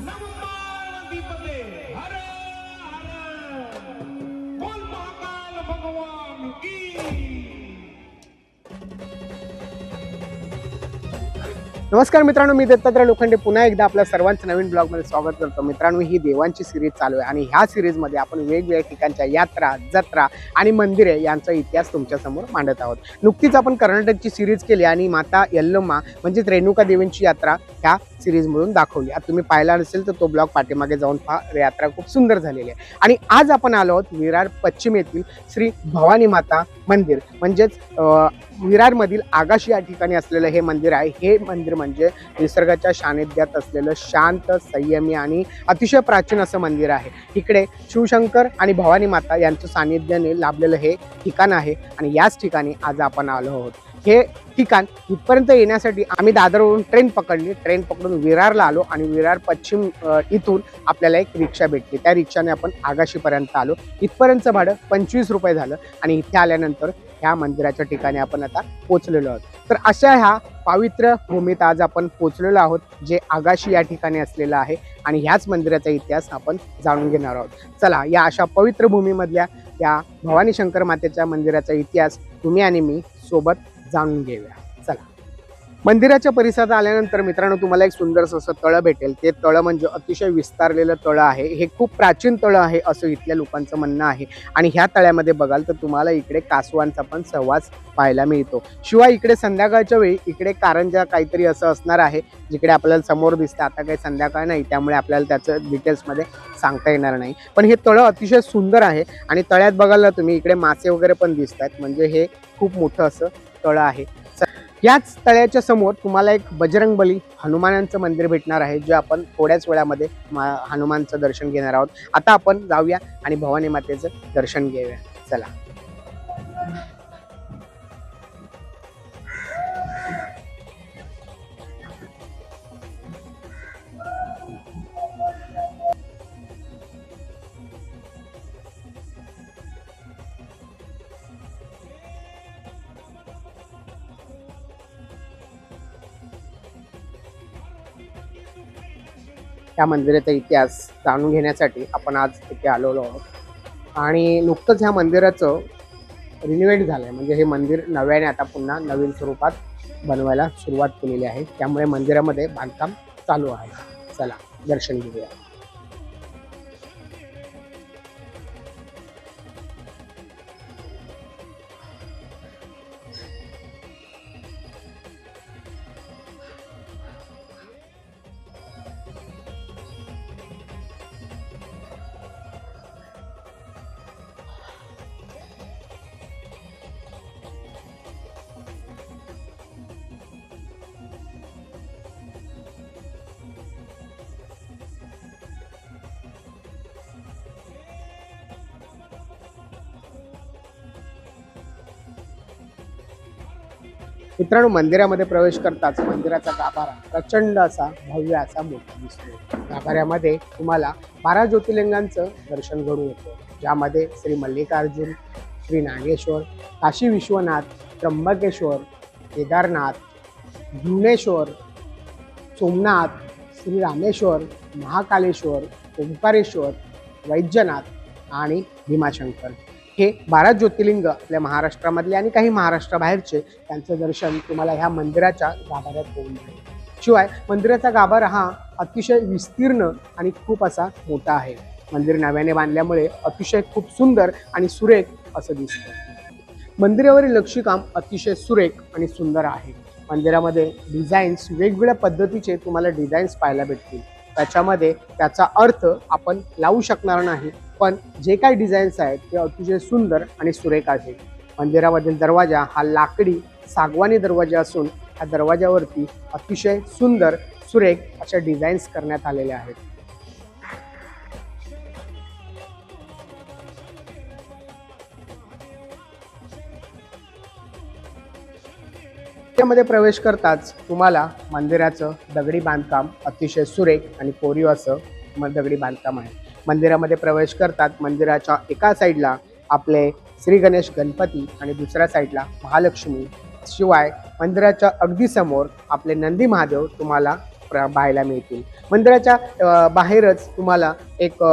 नमस्ते हर हर. बोल महाकाल भगवान की. नमस्कार मित्रांनो मी दत्तात्रय लोखंडे. पुन्हा एकदा आपल्या सर्वांचं नवीन ब्लॉगमध्ये स्वागत करतो. मित्रांनो ही देवांची सिरीज चालू आहे आणि ह्या सिरीजमध्ये आपण वेगवेगळ्या ठिकाणच्या यात्रा जत्रा आणि मंदिरे यांचा इतिहास तुमच्यासमोर मांडत आहोत. नुकतीच आपण कर्नाटकची सिरीज केली आणि माता यल्लम्मा म्हणजेच रेणुका देवींची यात्रा ह्या सिरीजमधून दाखवली. आता तुम्ही पाहिला नसेल तर तो ब्लॉग पाठीमागे जाऊन पहा. यात्रा खूप सुंदर झालेली आहे. आणि आज आपण आलो आहोत विरार पश्चिमेतील श्री भवानी माता मंदिर. म्हणजेच विरारमधील आगाशी या ठिकाणी असलेलं हे मंदिर आहे. हे मंदिर म्हणजे निसर्गाच्या सानिध्यात असलेलं शांत संयमी आणि अतिशय प्राचीन असं मंदिर आहे. इकडे शिवशंकर आणि भवानी माता यांचं सानिध्याने लाभलेलं हे ठिकाण आहे आणि याच ठिकाणी आज आपण आलो आहोत. हे ठिकाण इथपर्यंत येण्यासाठी आम्ही दादरवरून ट्रेन पकडली. ट्रेन पकडून विरारला आलो आणि विरार पश्चिम इथून आपल्याला एक रिक्षा भेटली. त्या रिक्षाने आपण आगाशीपर्यंत आलो. इथपर्यंतचं भाडं पंचवीस रुपये झालं आणि इथे आल्यानंतर ह्या मंदिराच्या ठिकाणी आपण आता पोचलेलो आहोत. तर अशा ह्या पावित्र्य भूमीत आज आपण पोचलेलो आहोत जे आगाशी या ठिकाणी असलेलं आहे आणि ह्याच मंदिराचा इतिहास आपण जाणून घेणार आहोत. चला या अशा पवित्र भूमीमधल्या या भवानी शंकर मातेच्या मंदिराचा इतिहास तुम्ही आणि मी सोबत जाणून घेऊया. चला. मंदिराच्या परिसरात आल्यानंतर मित्रांनो तुम्हाला एक सुंदरसं असं तळं भेटेल. ते तळं म्हणजे अतिशय विस्तारलेलं तळं आहे. हे खूप प्राचीन तळं आहे असं इथल्या लोकांचं म्हणणं आहे. आणि ह्या तळ्यामध्ये बघाल तर तुम्हाला इकडे कासवांचा पण सहवास पाहायला मिळतो. शिवाय इकडे संध्याकाळच्या वेळी इकडे कारंजा काहीतरी असं असणार आहे जिकडे आपल्याला समोर दिसतं. आता काही संध्याकाळ नाही त्यामुळे आपल्याला त्याचं डिटेल्समध्ये सांगता येणार नाही. पण हे तळं अतिशय सुंदर आहे. आणि तळ्यात बघाल ना तुम्ही इकडे मासे वगैरे पण दिसत आहेत म्हणजे हे खूप मोठं असं तळ आहे. याच तळ्याच्या समोर तुम्हाला एक बजरंगबली हनुमानांचं मंदिर भेटणार आहे जे आपण थोड्याच वेळामध्ये हनुमानचं दर्शन घेणार आहोत. आता आपण जाऊया आणि भवानी मातेचं दर्शन घेऊया. चला. त्या मंदिराचा इतिहास जाणून घेण्यासाठी आपण आज इथे आलेलो आहोत. आणि नुकतंच ह्या मंदिराचं रिनोव्हेट झालं आहे म्हणजे हे मंदिर नव्याने आता पुन्हा नवीन स्वरूपात बनवायला सुरुवात केलेली आहे. त्यामुळे मंदिरामध्ये बांधकाम चालू आहे. चला दर्शन घेऊया. मित्रांनो मंदिरामध्ये प्रवेश करताच मंदिराचा गाभारा प्रचंड असा भव्य असा मोठा दिसतो. गाभाऱ्यामध्ये तुम्हाला बारा ज्योतिर्लिंगांचं दर्शन घडून येतं. ज्यामध्ये श्री मल्लिकार्जुन श्री नागेश्वर काशी विश्वनाथ त्र्यंबकेश्वर केदारनाथ भुवनेश्वर सोमनाथ श्री रामेश्वर महाकालेश्वर ओंकारेश्वर वैद्यनाथ आणि भीमाशंकर. हे बारा ज्योतिर्लिंग आपल्या महाराष्ट्रामधले आणि काही महाराष्ट्राबाहेरचे त्यांचं दर्शन तुम्हाला ह्या मंदिराच्या गाभाऱ्यात होऊन मिळेल शिवाय मंदिराचा गाभारा हा अतिशय विस्तीर्ण आणि खूप असा मोठा आहे. मंदिर नव्याने बांधल्यामुळे अतिशय खूप सुंदर आणि सुरेख असं दिसतं. मंदिरावरील लक्षीकाम अतिशय सुरेख आणि सुंदर आहे. मंदिरामध्ये डिझाईन्स वेगवेगळ्या पद्धतीचे तुम्हाला डिझाईन्स पाहायला भेटतील. त्याच्यामध्ये त्याचा अर्थ आपण लावू शकणार नाही पण जे काही डिझाईन्स आहेत ते अतिशय सुंदर आणि सुरेख आहे मंदिरामधील दरवाजा हा लाकडी सागवानी दरवाजा असून या दरवाजावरती अतिशय सुंदर सुरेख अशा डिझाईन्स करण्यात आलेल्या आहेत. त्यामध्ये प्रवेश करताच तुम्हाला मंदिराचं दगडी बांधकाम अतिशय सुरेख आणि कोरीव असं दगडी बांधकाम आहे. मंदिरामध्ये प्रवेश करतात. मंदिराच्या एका साईडला आपले श्री गणेश गणपती आणि दुसऱ्या साईडला महालक्ष्मी. शिवाय मंदिराच्या अगदी समोर आपले नंदी महादेव तुम्हाला प्र- पाहायला मिळतील. मंदिराच्या बाहेरच तुम्हाला एक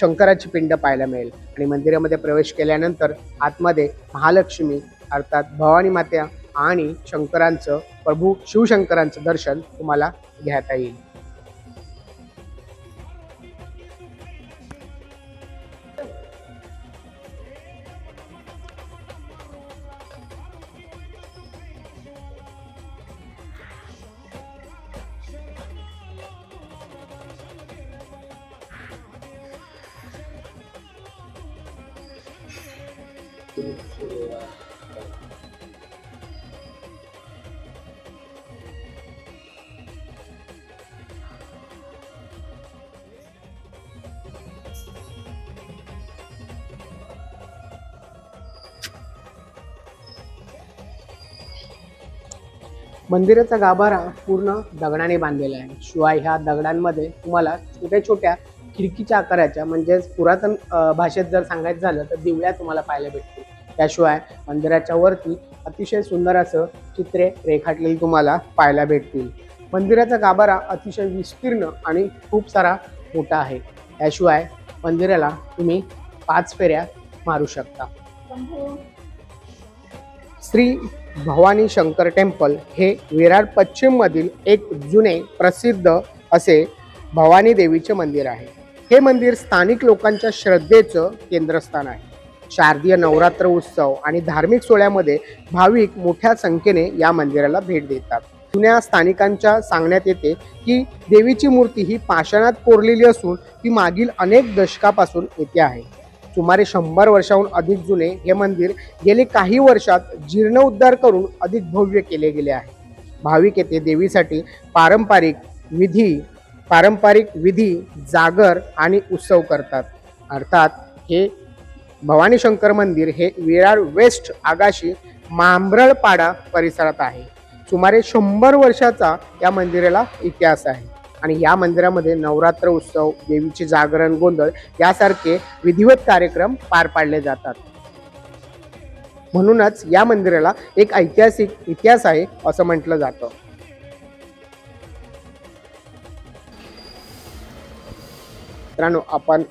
शंकराची पिंड पाहायला मिळेल. आणि मंदिरामध्ये प्रवेश केल्यानंतर आतमध्ये महालक्ष्मी अर्थात भवानी मात्या आणि शंकरांचं प्रभू शिवशंकरांचं दर्शन तुम्हाला घेता येईल. मंदिराचा गाभारा पूर्ण दगडाने बांधलेला आहे. शिवाय ह्या दगडांमध्ये तुम्हाला छोट्या छोट्या खिडकीच्या आकाराच्या म्हणजेच पुरातन भाषेत जर सांगायचं झालं तर दिवळ्या तुम्हाला पाहायला भेटतात त्याशिवाय मंदिराच्या वरती अतिशय सुंदर असं चित्रे रेखाटलेली तुम्हाला पाहायला भेटतील. मंदिराचा गाभारा अतिशय विस्तीर्ण आणि खूप सारा मोठा आहे. त्याशिवाय मंदिराला तुम्ही पाच फेऱ्या मारू शकता. श्री भवानी शंकर टेम्पल हे विरार पश्चिममधील एक जुने प्रसिद्ध असे भवानी देवीचे मंदिर आहे. हे मंदिर स्थानिक लोकांच्या श्रद्धेचं केंद्रस्थान आहे. शारदीय नवरात्र उत्सव आणि धार्मिक सोहळ्यामध्ये भाविक मोठ्या संख्येने या मंदिराला भेट देतात. जुन्या स्थानिकांच्या सांगण्यात येते की देवीची मूर्ती ही पाषाणात कोरलेली असून ती मागील अनेक दशकापासून येथे आहे. सुमारे शंभर वर्षाहून अधिक जुने हे मंदिर गेले काही वर्षात जीर्णोद्धार करून अधिक भव्य केले गेले आहे. भाविक येथे देवीसाठी पारंपरिक विधी पारंपरिक विधी जागर आणि उत्सव करतात. अर्थात हे भवानी शंकर मंदिर हे विरार वेस्ट आगाशी मांबरळपाडा परिसरात आहे. सुमारे शंभर वर्षाचा या मंदिराला इतिहास आहे. आणि या मंदिरामध्ये नवरात्र उत्सव देवीचे जागरण गोंधळ यासारखे विधिवत कार्यक्रम पार पाडले जातात. म्हणूनच या मंदिराला एक ऐतिहासिक इतिहास आहे असं म्हटलं जातं. मित्रांनो आपण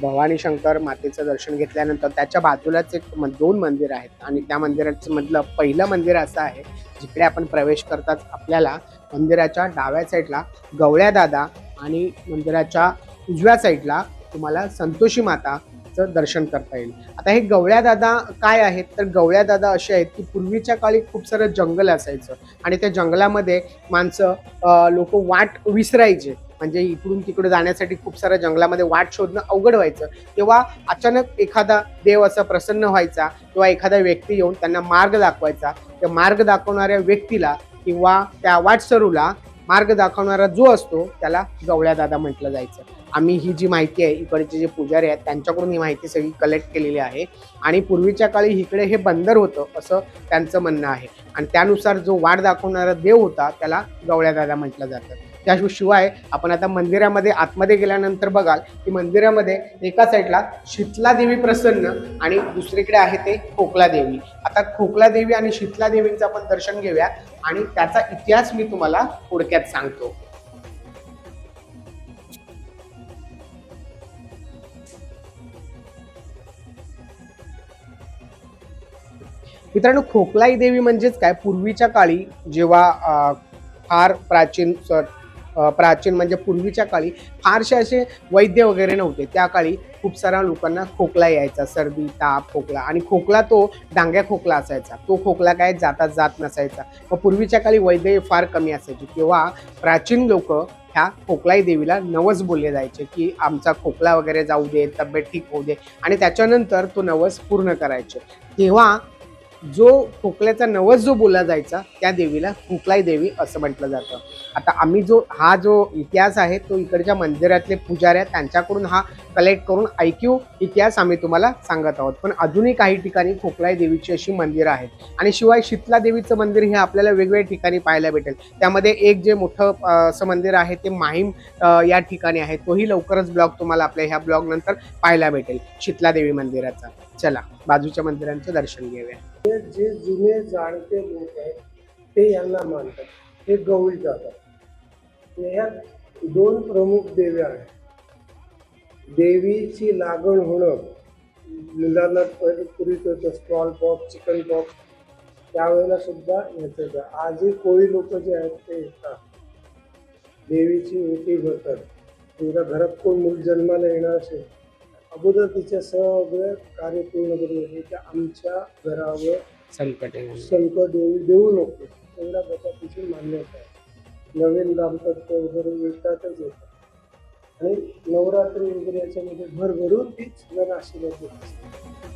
भवानी शंकर मातेचं दर्शन घेतल्यानंतर त्याच्या बाजूलाच एक दोन मंदिर आहेत. आणि त्या मंदिराचं मधलं पहिलं मंदिर असं आहे जिकडे आपण प्रवेश करताच आपल्याला मंदिराच्या डाव्या साईडला गवळ्या दादा आणि मंदिराच्या उजव्या साईडला तुम्हाला संतोषी माताचं दर्शन करता येईल. आता हे गवळ्या दादा काय आहेत? तर गवळ्या दादा असे आहेत की पूर्वीच्या काळी खूप सारं जंगल असायचं आणि त्या जंगलामध्ये माणसं लोक वाट विसरायचे. म्हणजे इकडून तिकडे जाण्यासाठी खूप साऱ्या जंगलामध्ये वाट शोधणं अवघड व्हायचं. तेव्हा अचानक एखादा देव असा प्रसन्न व्हायचा किंवा एखादा व्यक्ती येऊन त्यांना मार्ग दाखवायचा. त्या मार्ग दाखवणाऱ्या व्यक्तीला किंवा त्या वाटसरूला मार्ग दाखवणारा जो असतो त्याला गवळ्या दादा म्हटलं जायचं. आम्ही ही जी माहिती आहे इकडचे जे पुजारी आहेत त्यांच्याकडून ही माहिती सगळी कलेक्ट केलेली आहे. आणि पूर्वीच्या काळी इकडे हे बंदर होतं असं त्यांचं म्हणणं आहे. आणि त्यानुसार जो वाट दाखवणारा देव होता त्याला गवळ्या दादा म्हटलं जातं. त्याशिवाय आपण आता मंदिरामध्ये आतमध्ये गेल्यानंतर बघाल की मंदिरामध्ये एका साईडला शीतला देवी प्रसन्न आणि दुसरीकडे आहे ते खोकला देवी आता खोकला देवी आणि शीतला देवींचं आपण दर्शन घेऊया आणि त्याचा इतिहास मी तुम्हाला थोडक्यात सांगतो. मित्रांनो खोकलाई देवी म्हणजेच काय? पूर्वीच्या काळी जेव्हा फार प्राचीन प्राचीन म्हणजे पूर्वीच्या काळी फारसे असे वैद्य वगैरे नव्हते. त्या काळी खूप साऱ्या लोकांना खोकला यायचा सर्दी ताप खोकला आणि खोकला तो डांग्या खोकला असायचा. तो खोकला काय जाता जात नसायचा. मग पूर्वीच्या काळी वैद्य फार कमी असायचे. तेव्हा प्राचीन लोक ह्या खोकलाई देवीला नवस बोलले जायचे की आमचा खोकला वगैरे जाऊ दे तब्येत ठीक होऊ दे. आणि त्याच्यानंतर तो नवस पूर्ण करायचे. तेव्हा जो खोकल्याचा नवस जो बोलला जायचा त्या देवीला खोकलाई देवी असं म्हटलं जातं. आता आम्ही जो हा जो इतिहास आहे तो इकडच्या मंदिरातले पुजाऱ्या आहेत त्यांच्याकडून हा कलेक्ट करून ऐक्यू इतिहास आम्ही तुम्हाला सांगत आहोत. पण अजूनही काही ठिकाणी खोकलाई देवीची अशी मंदिरं आहेत. आणि शिवाय शीतला देवीचं मंदिर हे आपल्याला वेगवेगळ्या ठिकाणी पाहायला भेटेल. त्यामध्ये एक जे मोठं असं मंदिर आहे ते माहीम या ठिकाणी आहे. तोही लवकरच ब्लॉग तुम्हाला आपल्या ह्या ब्लॉग नंतर पाहायला भेटेल शीतला देवी मंदिराचा. चला बाजूच्या मंदिरांचं दर्शन घेऊया. जे जुने जाणते लोक आहेत ते यांना मानतात. हे गवळी जातात. ह्या दोन प्रमुख देव्या आहेत. देवीची लागण होणं मुलांना पहिले पूर्वीच होतं स्मॉल पॉक्स चिकन पॉक्स त्यावेळेला सुद्धा याचं आजही कोळी लोक जे आहेत ते येतात. देवीची ओटी भरतात. तुमच्या घरात कोण मूल जन्माला येणार असेल अगोदर तिच्या सगळं कार्य पूर्ण करून येते की आमच्या घरावर संकट आहे. संकट येऊ देऊ नको. एवढ्या प्रकारची मान्यता आहे. नवीन दाम्पत्य वगैरे येतातच येतात. आणि नवरात्री वगैरे याच्यामध्ये भरभरून तीच आशीर्वाद देत असते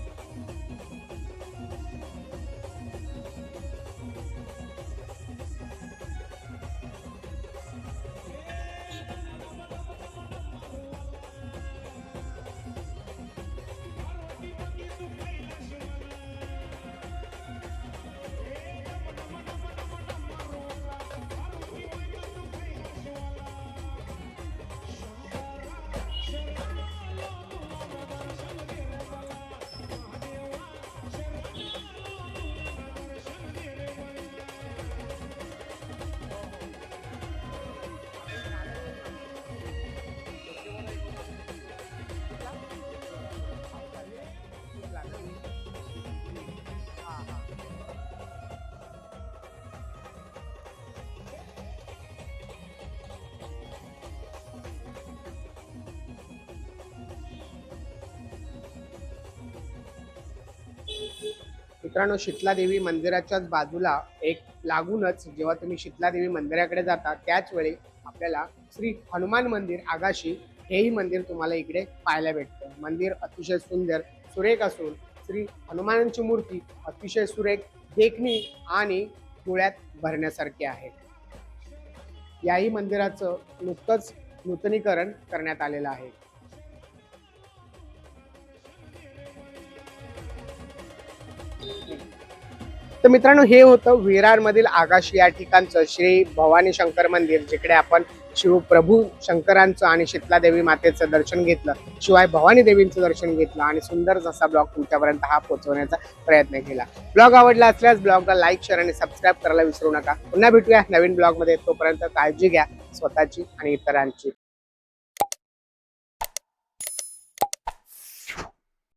मित्रांनो शीतला देवी मंदिराच्याच बाजूला एक लागूनच जेव्हा तुम्ही शीतलादेवी मंदिराकडे जाता त्याच वेळी आपल्याला श्री हनुमान मंदिर आगाशी हेही मंदिर तुम्हाला इकडे पाहायला भेटतं. मंदिर अतिशय सुंदर सुरेख असून श्री हनुमानांची मूर्ती अतिशय सुरेख देखणी आणि डोळ्यात भरण्यासारखी आहे. याही मंदिराचं नुकतंच नूतनीकरण करण्यात आलेलं आहे. तर मित्रांनो हे होतं विरारमधील आकाश या ठिकाणचं श्री भवानी शंकर मंदिर जिकडे आपण शिवप्रभू शंकरांचं आणि शीतलादेवी मातेचं दर्शन घेतलं शिवाय भवानी देवींचं दर्शन घेतलं आणि सुंदर जसा ब्लॉग तुमच्यापर्यंत हा पोहोचवण्याचा प्रयत्न केला. ब्लॉग आवडला असल्यास ब्लॉगला लाईक शेअर आणि सबस्क्राईब करायला विसरू नका. पुन्हा भेटूया नवीन ब्लॉगमध्ये. तोपर्यंत काळजी घ्या. स्वतःची आणि इतरांची.